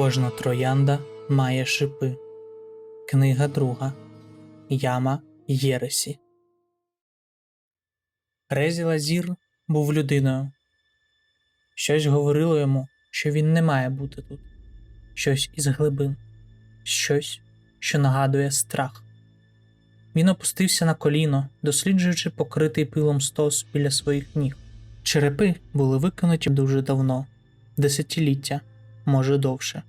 Кожна троянда має шипи. Книга друга. Яма Єресі. Резі Лазір був людиною. Щось говорило йому, що він не має бути тут. Щось із глибин, щось, що нагадує страх. Він опустився на коліно, досліджуючи покритий пилом стос біля своїх ніг. Черепи були викинуті дуже давно, десятиліття, може довше.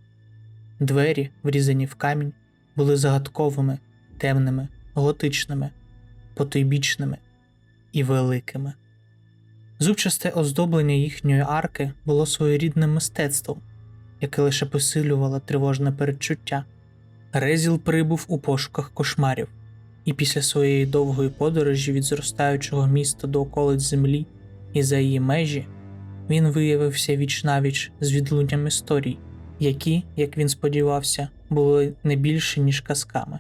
Двері, врізані в камінь, були загадковими, темними, готичними, потойбічними і великими. Зубчасте оздоблення їхньої арки було своєрідним мистецтвом, яке лише посилювало тривожне передчуття. Резіл прибув у пошуках кошмарів, і після своєї довгої подорожі від зростаючого міста до околиць землі і за її межі він виявився віч-навіч з відлунням історій, які, як він сподівався, були не більше, ніж казками.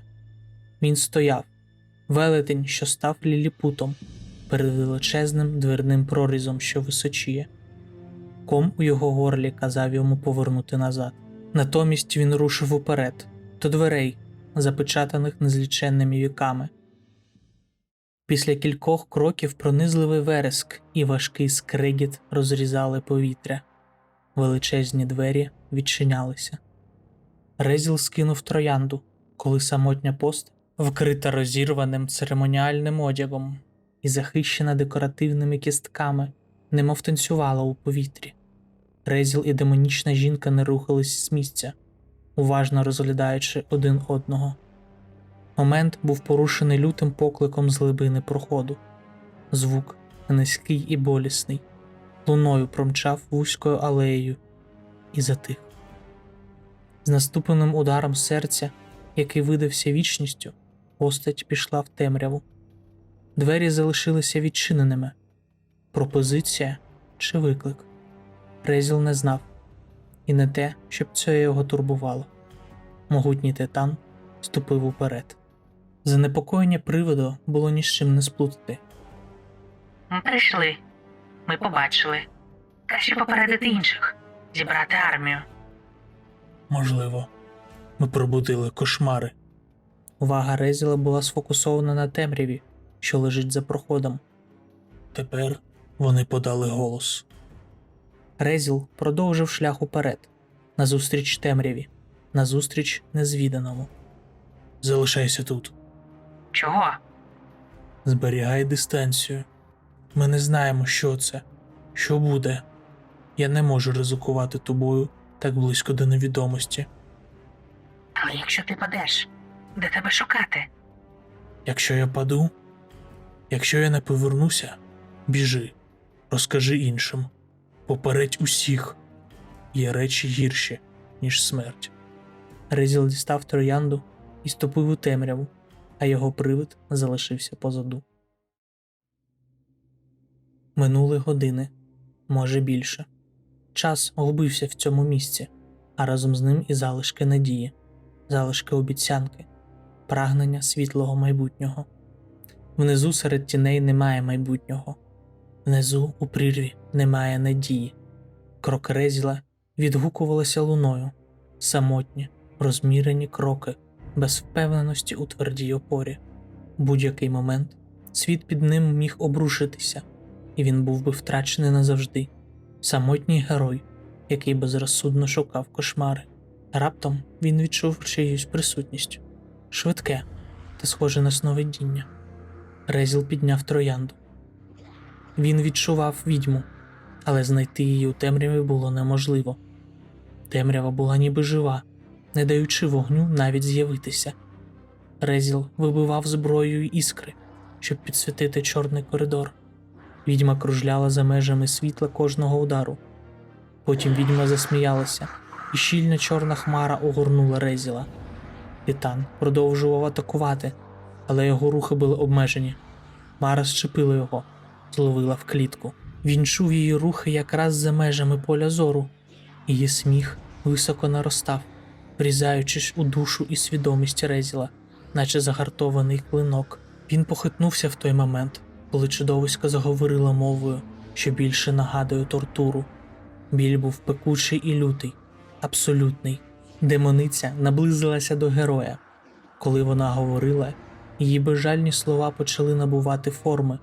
Він стояв, велетень, що став ліліпутом, перед величезним дверним прорізом, що височіє. Ком у його горлі казав йому повернути назад. Натомість він рушив уперед, до дверей, запечатаних незліченними віками. Після кількох кроків пронизливий вереск і важкий скригіт розрізали повітря. Величезні двері відчинялися. Резіл скинув троянду, коли самотня пост, вкрита розірваним церемоніальним одягом і захищена декоративними кістками, немов танцювала у повітрі. Резіл і демонічна жінка не рухались з місця, уважно розглядаючи один одного. Момент був порушений лютим покликом з глибини проходу. Звук, низький і болісний, луною промчав вузькою алеєю і затих. З наступним ударом серця, який видався вічністю, постать пішла в темряву. Двері залишилися відчиненими. Пропозиція чи виклик. Резіл не знав, і не те, щоб це його турбувало. Могутній титан ступив уперед. Занепокоєння приводу було ні з чим не сплутати. Прийшли. Ми побачили. Краще попередити інших, зібрати армію. Можливо, ми пробудили кошмари. Увага Резіла була сфокусована на темряві, що лежить за проходом. Тепер вони подали голос. Резіл продовжив шлях уперед, назустріч темряві, назустріч незвіданому. Залишайся тут. Чого? Зберігай дистанцію. Ми не знаємо, що це, що буде. Я не можу ризикувати тобою так близько до невідомості. Але якщо ти падеш, де тебе шукати? Якщо я паду, якщо я не повернуся, біжи, розкажи іншим, попередь усіх. Є речі гірші, ніж смерть. Резіл дістав троянду і ступив у темряву, а його привид залишився позаду. Минули години, може більше. Час губився в цьому місці, а разом з ним і залишки надії, залишки обіцянки, прагнення світлого майбутнього. Внизу серед тіней немає майбутнього, внизу у прірві немає надії. Крок Резіла відгукувалися луною, самотні, розмірені кроки, без впевненості у твердій опорі. Будь-який момент світ під ним міг обрушитися, і він був би втрачений назавжди. Самотній герой, який безрозсудно шукав кошмари. Раптом він відчув чиюсь присутність швидке та схоже на сновидіння. Резіл підняв троянду. Він відчував відьму, але знайти її у темряві було неможливо. Темрява була ніби жива, не даючи вогню навіть з'явитися. Резіл вибивав зброєю іскри, щоб підсвітити чорний коридор. Відьма кружляла за межами світла кожного удару. Потім відьма засміялася, і щільна чорна хмара огорнула Резіла. Титан продовжував атакувати, але його рухи були обмежені. Мара щепила його, зловила в клітку. Він чув її рухи якраз за межами поля зору, її сміх високо наростав, врізаючись у душу і свідомість Резіла, наче загартований клинок. Він похитнувся в той момент, коли чудовисько заговорила мовою, що більше нагадує тортуру. Біль був пекучий і лютий, абсолютний, Демониця наблизилася до героя. Коли вона говорила, її безжальні слова почали набувати форми,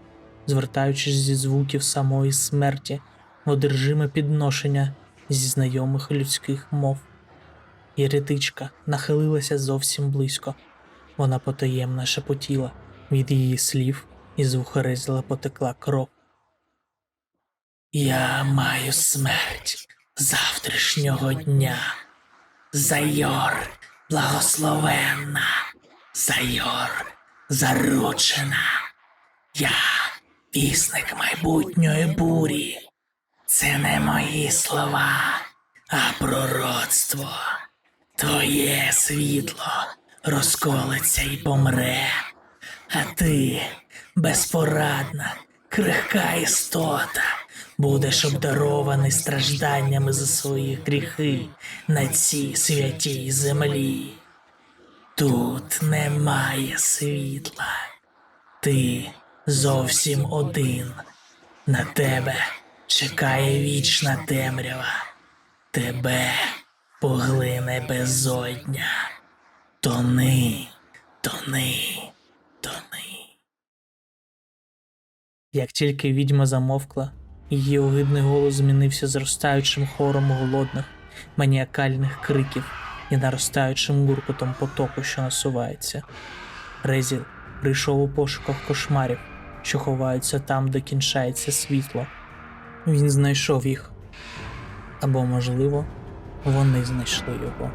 звертаючись зі звуків самої смерті в одержиме підношення зі знайомих людських мов. Єретичка нахилилася зовсім близько. Вона потаємно шепотіла від її слів, і з потекла кров. Я маю смерть завтрашнього дня. Зайор благословенна, Зайор заручена. Я вісник майбутньої бурі. Це не мої слова, а пророцтво. Твоє світло розколеться і помре, а ти, безпорадна, крихка істота, будеш обдарований стражданнями за свої гріхи на цій святій землі. Тут немає світла. Ти зовсім один. На тебе чекає вічна темрява. Тебе поглине безодня. Тони, тони. Як тільки відьма замовкла, її огидний голос змінився зростаючим хором голодних, маніакальних криків і наростаючим гуркотом потоку, що насувається. Резіл прийшов у пошуках кошмарів, що ховаються там, де кінчається світло. Він знайшов їх. Або, можливо, вони знайшли його.